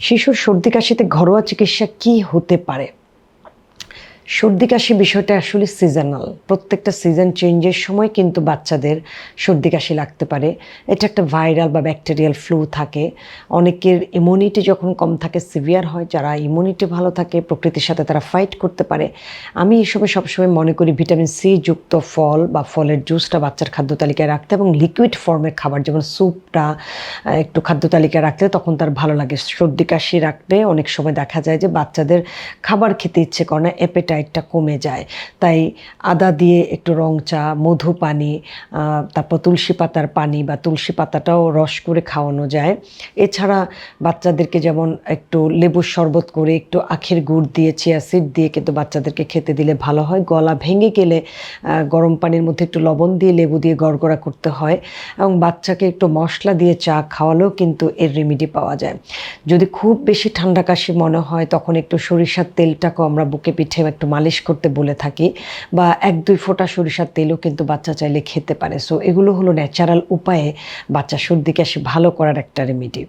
শিশুর সর্দি কাশিতে ঘরোয়া চিকিৎসা কি হতে পারে? সর্দি কাশি বিষয়টা আসলে সিজনাল প্রত্যেকটা সিজন চেঞ্জের সময় কিন্তু বাচ্চাদের সর্দি কাশি লাগতে পারে। এটা একটা ভাইরাল বা ব্যাকটেরিয়াল ফ্লু থাকে। অনেকের ইমিউনিটি যখন কম থাকে সিভিয়ার হয়, যারা ইমিউনিটি ভালো থাকে, প্রকৃতির সাথে তারা ফাইট করতে পারে। আমি সময় সবসময় মনে করি ভিটামিন সি যুক্ত ফল বা ফলের জুসটা বাচ্চার খাদ্য তালিকায় রাখতে এবং লিকুইড ফর্মের খাবার, যেমন স্যুপটা একটু খাদ্য তালিকায় রাখলে তখন তার ভালো লাগে। সর্দি কাশি রাখলে অনেক সময় দেখা যায় যে বাচ্চাদের খাবার খেতে ইচ্ছে করে না অ্যাপেটাইটটা কমে যায়। তাই আদা দিয়ে একটু রং চা, মধু পানি তারপর তুলসী পাতার পানি বা তুলসী পাতাটাও রস করে খাওয়ানো যায়। এছাড়া বাচ্চাদেরকে যেমন একটু লেবুর শরবত করে একটু আখের গুড় দিয়ে, চিয়া সিড দিয়ে কিন্তু বাচ্চাদেরকে খেতে দিলে ভালো হয়। গলা ভেঙে গেলে গরম পানির মধ্যে একটু লবণ দিয়ে লেবু দিয়ে গড়গড়া করতে হয় এবং বাচ্চাকে একটু মশলা দিয়ে চা খাওয়ালেও কিন্তু এর রেমিডি পাওয়া যায়। যদি খুব বেশি ঠান্ডা কাশি মনে হয়, তখন একটু সরিষার তেলটাকেও আমরা বুকে পিঠে একটু মালিশ করতে বলে থাকি বা এক, দুই ফোঁটা সরিষার তেলও কিন্তু বাচ্চা চাইলে খেতে পারে। সো এগুলো হলো ন্যাচারাল উপায়ে বাচ্চা সর্দি কাশি ভালো করার একটা রেমিডি